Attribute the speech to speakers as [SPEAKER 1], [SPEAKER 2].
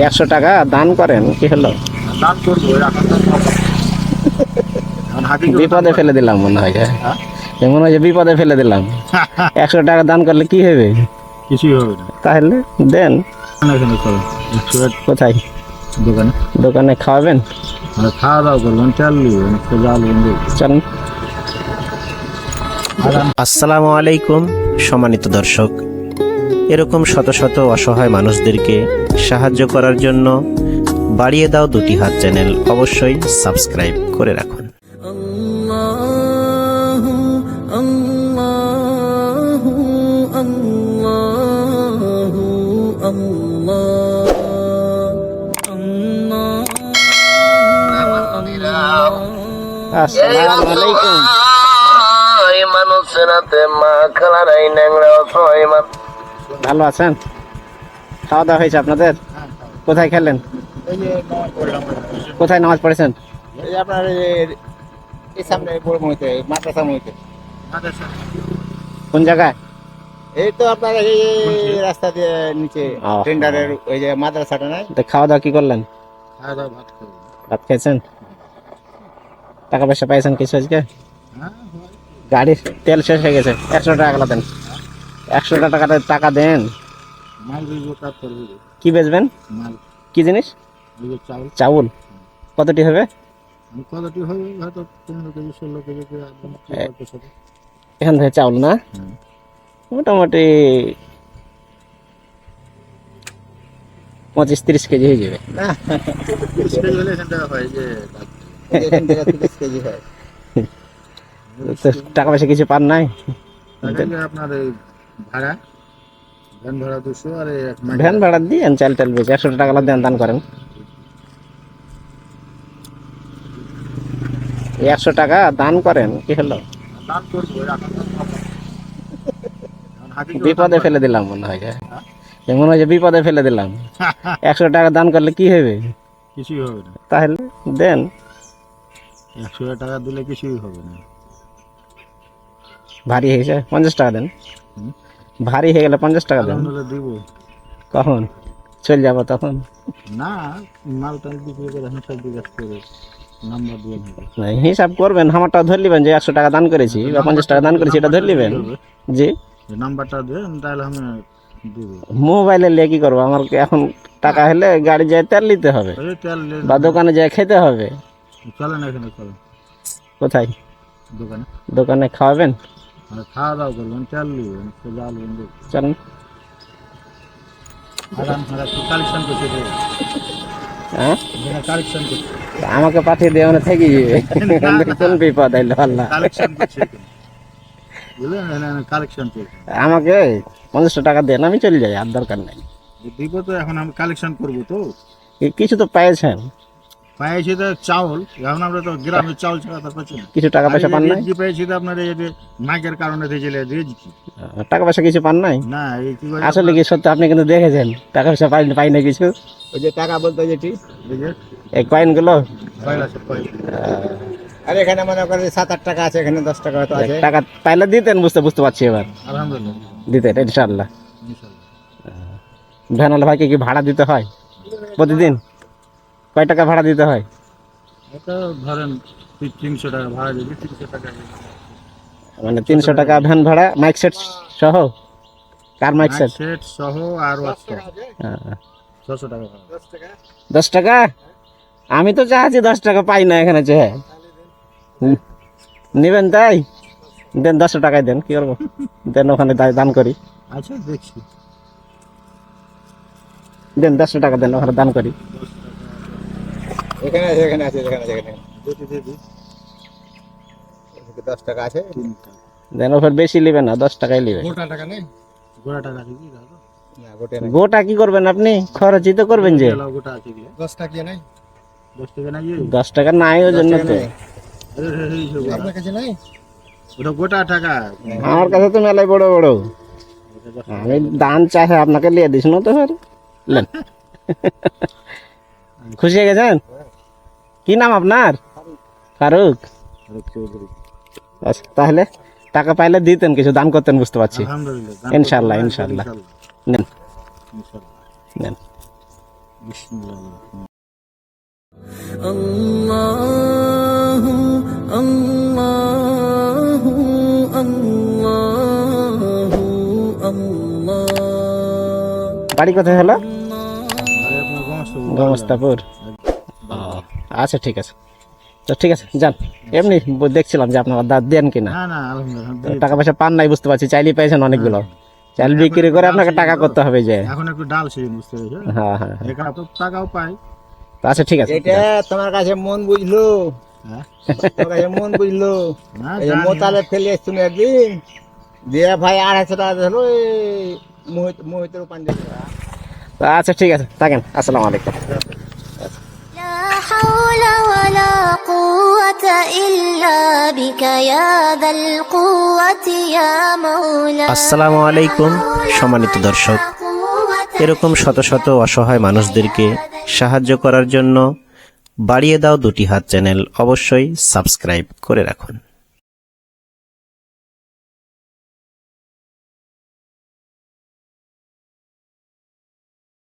[SPEAKER 1] একশো টাকা দান করেন কি হলো?
[SPEAKER 2] দান করব
[SPEAKER 1] বিপদে ফেলে দিলাম মনে হয় যে।
[SPEAKER 2] হ্যাঁ?
[SPEAKER 1] মনে হয় যে বিপদে ফেলে দিলাম। একশো টাকা দান করলে কি হবে?
[SPEAKER 2] কিছুই হবে না।
[SPEAKER 1] তাহলে দেন। কোথায়?
[SPEAKER 2] দোকানে।
[SPEAKER 1] দোকানে খাওয়াবেন?
[SPEAKER 2] মানে খাওয়া দাওয়া করবেন চাল
[SPEAKER 1] চলুন। আসসালামু আলাইকুম সম্মানিত দর্শক। এরকম শত শত অসহায় মানুষদেরকে সাহায্য করার জন্য বাড়িয়ে দাও দুটি হাত চ্যানেল। অবশ্যই সাবস্ক্রাইব করে রাখুন। আসসালামু আলাইকুম
[SPEAKER 3] মানুষ রাতে মা খেলারাই ন্যাংরা অসহায়
[SPEAKER 1] ভালো আছেন? খাওয়া দাওয়া হয়েছে আপনাদের? কোথায় খেলেন? কোথায় নামাজ পড়েছেন?
[SPEAKER 2] আপনার এই সামনে বড় মহিতে মাদ্রাসা মহিতে
[SPEAKER 1] কোন জায়গায়?
[SPEAKER 2] এই তো আপনার এই রাস্তা দিয়ে নিচে টেন্ডারের ওই যে মাদ্রাসাটা নাই?
[SPEAKER 1] তো খাওয়া দাওয়া কি করলেন?
[SPEAKER 2] খাওয়া দাওয়া ভাত
[SPEAKER 1] ভাত খেয়েছেন? টাকা পয়সা পাইছেন কিছু আজকে?
[SPEAKER 2] হ্যাঁ
[SPEAKER 1] গাড়ির তেল শেষ হয়ে গেছে। একশো টাকা দেন। একশো টাকা টাকা দেন। কি বেচবেন?
[SPEAKER 2] মাল।
[SPEAKER 1] কি জিনিস?
[SPEAKER 2] চাউল।
[SPEAKER 1] কতটি হবে?
[SPEAKER 2] কতটি হবে? হয়তো পনেরো কেজি ষোলো কেজি।
[SPEAKER 1] এখান থেকে চাউল না? মোটামুটি পঁচিশ তিরিশ কেজি হয়ে যাবে।
[SPEAKER 2] হয় হয়।
[SPEAKER 1] টাকা পয়সা কিছু পান নাই?
[SPEAKER 2] আপনার ভাড়া? ভ্যান ভাড়া দুশো আর
[SPEAKER 1] ভ্যান ভাড়া দিয়েন চাল টাল বেচে একশো টাকা দেন দান করেন। একশো টাকা দান করেন কি হলো?
[SPEAKER 2] হাতি
[SPEAKER 1] বিপদে ফেলে দিলাম মনে হয় মনে হয় বিপদে ফেলে দিলাম। একশো টাকা দান করলে কি হবে?
[SPEAKER 2] কিছুই হবে না।
[SPEAKER 1] তাহলে দেন।
[SPEAKER 2] একশো টাকা দিলে কিছুই হবে না।
[SPEAKER 1] ভারী হয়ে গেছে পঞ্চাশ টাকা দেন। ভারী হয়ে গেলে পঞ্চাশ টাকা দেন
[SPEAKER 2] দিব।
[SPEAKER 1] কখন? চলে যাব তখন?
[SPEAKER 2] না মাল টাল বিক্রি করে হিসাব বিকাশ করে নাম্বার দিয়ে
[SPEAKER 1] হিসাব করবেন আমারটা ধরে নেবেন যে একশো টাকা দান করেছি বা পঞ্চাশ টাকা দান করেছি এটা ধরে নেবেন। জি।
[SPEAKER 2] নাম্বারটা দেন তাহলে আমি
[SPEAKER 1] মোবাইলে লিয়ে কি করব? আমার এখন টাকা হলে গাড়ি যায় তেল নিতে হবে বা দোকানে যায় খেতে হবে।
[SPEAKER 2] চলেন এখানে চলেন।
[SPEAKER 1] কোথায়?
[SPEAKER 2] দোকানে।
[SPEAKER 1] দোকানে খাওয়াবেন?
[SPEAKER 2] আর খাওয়া দাওয়া করবেন কালেকশন করছে
[SPEAKER 1] আমাকে পাঠিয়ে দিয়ে মানে থেকে কোন বিপদ আইলো আল্লাহ। আমাকে পঞ্চাশ টাকা দেন আমি চলে যাই আর দরকার নাই।
[SPEAKER 2] দিব তো এখন আমি কালেকশন করব তো।
[SPEAKER 1] কিছু তো পেয়েছেন
[SPEAKER 2] পেয়েছি তো চাউল এখন আমরা তো গ্রামের চাউল ছাড়া তো পাচ্ছি না।
[SPEAKER 1] কিছু টাকা পয়সা পান নাই?
[SPEAKER 2] রেজি পেয়েছি তো আপনার এই যে মাইকের কারণে দিয়েছিল রেজি
[SPEAKER 1] টাকা পয়সা কিছু পান নাই?
[SPEAKER 2] না এই কি করে
[SPEAKER 1] আসলে কি সত্যি আপনি কিন্তু দেখেছেন টাকা পয়সা পাই পাই না কিছু?
[SPEAKER 2] ওই যে টাকা বলতে যেটি এই কয়েনগুলো আর এখানে মনে করেন সাত আট টাকা আছে এখানে দশ টাকা হয়তো আছে।
[SPEAKER 1] টাকা পাইলে দিতেন বুঝতে বুঝতে পারছি এবার।
[SPEAKER 2] আলহামদুলিল্লাহ।
[SPEAKER 1] দিতেন ইনশাল্লাহ
[SPEAKER 2] ইনশাল্লাহ
[SPEAKER 1] ভ্যানওয়ালা ভাইকে কি ভাড়া দিতে হয় প্রতিদিন? কয় টাকা ভাড়া দিতে হয়?
[SPEAKER 2] এটা ধরেন তিনশো টাকা ভাড়া যদি তিনশো টাকা
[SPEAKER 1] মানে তিনশো টাকা ভ্যান ভাড়া মাইক সেট সহ? কার মাইক সেট
[SPEAKER 2] সেট সহ আর। ছশো টাকা
[SPEAKER 1] দশ টাকা? আমি তো চাচ্ছি দশ টাকা পাই না এখানে চেয়ে নেবেন তাই? দেন দশশো টাকায় দেন কি করব? দেন ওখানে দান করি।
[SPEAKER 2] আচ্ছা দেখছি।
[SPEAKER 1] দেন দেড়শো টাকা দেন ওখানে দান করি।
[SPEAKER 2] এখানে আছে এখানে আছে এখানে আছে এখানে দিদি দিদি দশ টাকা আছে।
[SPEAKER 1] দেন ওখানে বেশি নেবে না দশ টাকাই নেবে।
[SPEAKER 2] গোটা টাকা নেই? গোটা টাকা দিবি না গোটা নেই।
[SPEAKER 1] গোটা কি করবেন আপনি? খরচই তো করবেন যে।
[SPEAKER 2] এলাও গোটা আছে কি? দশ টাকা নাই? দশ টাকা নাই
[SPEAKER 1] দশ টাকা নাই ওই জন্য তো।
[SPEAKER 2] আপনার কাছে নাই? ওটা গোটা টাকা।
[SPEAKER 1] আমার কাছে তো মেলায় বড় বড়। আমি দান চাহে আপনাকে লিয়ে দিস না তো ফের লেন। খুশি হয়ে গেছেন? কি নাম আপনার? ফারুক। আচ্ছা তাহলে টাকা পাইলে দিতেন কিছু দান করতেন বুঝতে পারছি। ইনশাল্লাহ ইনশাল্লাহ নেন নেন বাড়ি কোথায় হলো? গমস্তাপুর। আচ্ছা ঠিক আছে। তো ঠিক আছে যান। এমনি দেখছিলাম যে আপনার দাঁত দেন কিনা।
[SPEAKER 2] না না
[SPEAKER 1] টাকা পয়সা পান নাই বুঝতে পারছি। চাইলে পেয়েছেন অনেকগুলো। চাল বিক্রি করে আপনাকে টাকা করতে হবে যে
[SPEAKER 2] এখন একটু ডাল সিজন বুঝতে পেরেছ
[SPEAKER 1] হ্যাঁ হ্যাঁ হ্যাঁ।
[SPEAKER 2] এখানে তো টাকাও পাই
[SPEAKER 1] তো আচ্ছা ঠিক আছে।
[SPEAKER 4] এটা তোমার কাছে মন বুঝলো?
[SPEAKER 2] হ্যাঁ?
[SPEAKER 4] মন বুঝলো?
[SPEAKER 2] না
[SPEAKER 4] এই মোতালে ফেলে তুমি একদিন? দিয়ে ভাই আড়াইশো টাকা ধরো মোহিত মোহিতের পাঞ্জাবি
[SPEAKER 1] তো আচ্ছা ঠিক আছে। থাকেন। আসসালামু আলাইকুম।
[SPEAKER 5] حول ولا قوة إلا بك يا ذا القوة يا مولاي
[SPEAKER 1] আসসালামু আলাইকুম সম্মানিত দর্শক এরকম শত শত অসহায় মানুষদেরকে সাহায্য করার জন্য বাড়িয়ে দাও দুটি হাত চ্যানেল অবশ্যই সাবস্ক্রাইব করে রাখুন